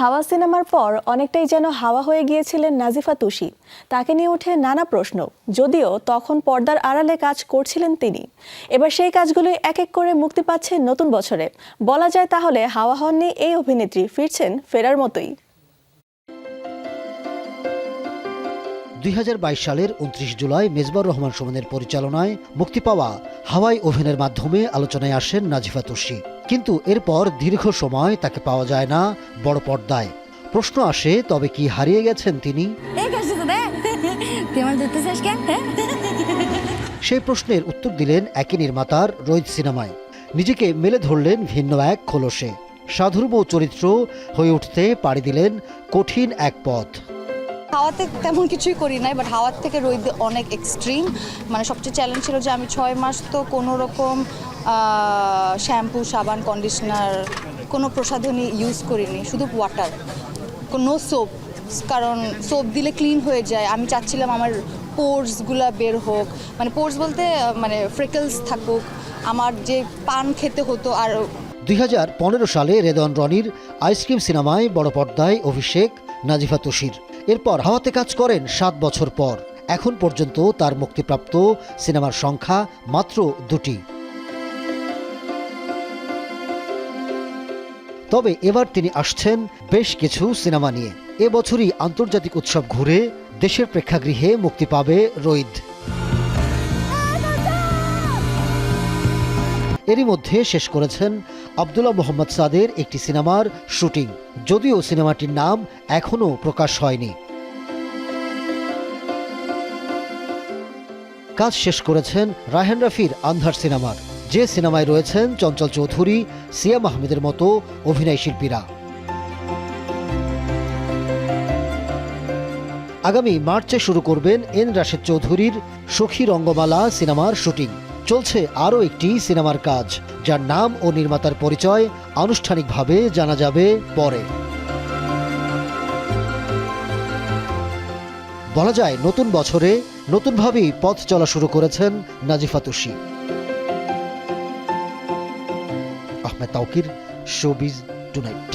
হাওয়া সিনেমার পর অনেকটাই যেন হাওয়া হয়ে গিয়েছিলেন নাজিফা তুষি। তাকে নিয়ে ওঠে নানা প্রশ্ন, যদিও তখন পর্দার আড়ালে কাজ করছিলেন তিনি। এবার সেই কাজগুলো এক এক করে মুক্তি পাচ্ছে নতুন বছরে। বলা যায় তাহলে হাওয়া হননি এই অভিনেত্রী, ফিরছেন ফেরার মতোই। দুই হাজার বাইশ সালের উনত্রিশ জুলাই মেজবার রহমান সুমনের পরিচালনায় মুক্তি পাওয়া হাওয়াই ওভেনের মাধ্যমে আলোচনায় আসেন নাজিফা তুর্সি কিন্তু এরপর দীর্ঘ সময় তাকে পাওয়া যায় না বড় পর্দায়। প্রশ্ন আসে তবে কি হারিয়ে গেছেন তিনি? সেই প্রশ্নের উত্তর দিলেন একই নির্মাতার রোহিত সিনেমায়। নিজেকে মেলে ধরলেন ভিন্ন এক খোলসে। সাধুর বউ চরিত্র হয়ে উঠতে পাড়ি দিলেন কঠিন এক পথ। হাওয়াতে তেমন কিছুই করি নাই বাট হাওয়ার থেকে রোদ অনেক এক্সট্রিম মানে সবচেয়ে চ্যালেঞ্জ ছিল যে আমি ছয় মাস তো কোনো রকম শ্যাম্পু সাবান কন্ডিশনার কোনো প্রসাধনী ইউজ করিনি, শুধু ওয়াটার কোনো সোপ কারণ সোপ দিলে ক্লিন হয়ে যায়। আমি চাচ্ছিলাম আমার পোর্সগুলা বের হোক। মানে পোর্স বলতে মানে ফ্রেকলস থাকুক। আমার যে পান খেতে হতো আর দুই হাজার পনেরো সালে রেদন রনির আইসক্রিম সিনেমায় বড় পর্দায় অভিষেক, নাজিফা তুষির। এরপর হাওয়াতে কাজ করেন সাত বছর পর। এখন পর্যন্ত তার মুক্তিপ্রাপ্ত সিনেমার সংখ্যা মাত্র দুটি। তবে এবার তিনি আসছেন বেশ কিছু সিনেমা নিয়ে। এবছরই আন্তর্জাতিক উৎসব ঘুরে দেশের প্রেক্ষাগৃহে মুক্তি পাবে রৈদ এরই মধ্যে শেষ করেছেন আবদুল্লাহ মোহাম্মদ সাদের একটি সিনেমার শুটিং। যদিও সিনেমাটির নাম এখনও প্রকাশ হয়নি। কাজ শেষ করেছেন রায়হান রাফির আন্ধার সিনেমার। যে সিনেমায় রয়েছেন চঞ্চল চৌধুরী, সিয়াম আহমেদের মতো অভিনয় শিল্পীরা। আগামী মার্চে শুরু করবেন এন রাশেদ চৌধুরীর সখী রঙ্গমালা সিনেমার শুটিং। চলছে আরও একটি সিনেমার কাজ, যার নাম ও নির্মাতার পরিচয় আনুষ্ঠানিকভাবে জানা যাবে পরে। বলা যায়, নতুন বছরে নতুনভাবেই পথ চলা শুরু করেছেন নাজিফা তুষি আহমেদ তাওকির, শোবিজ টুনাইট।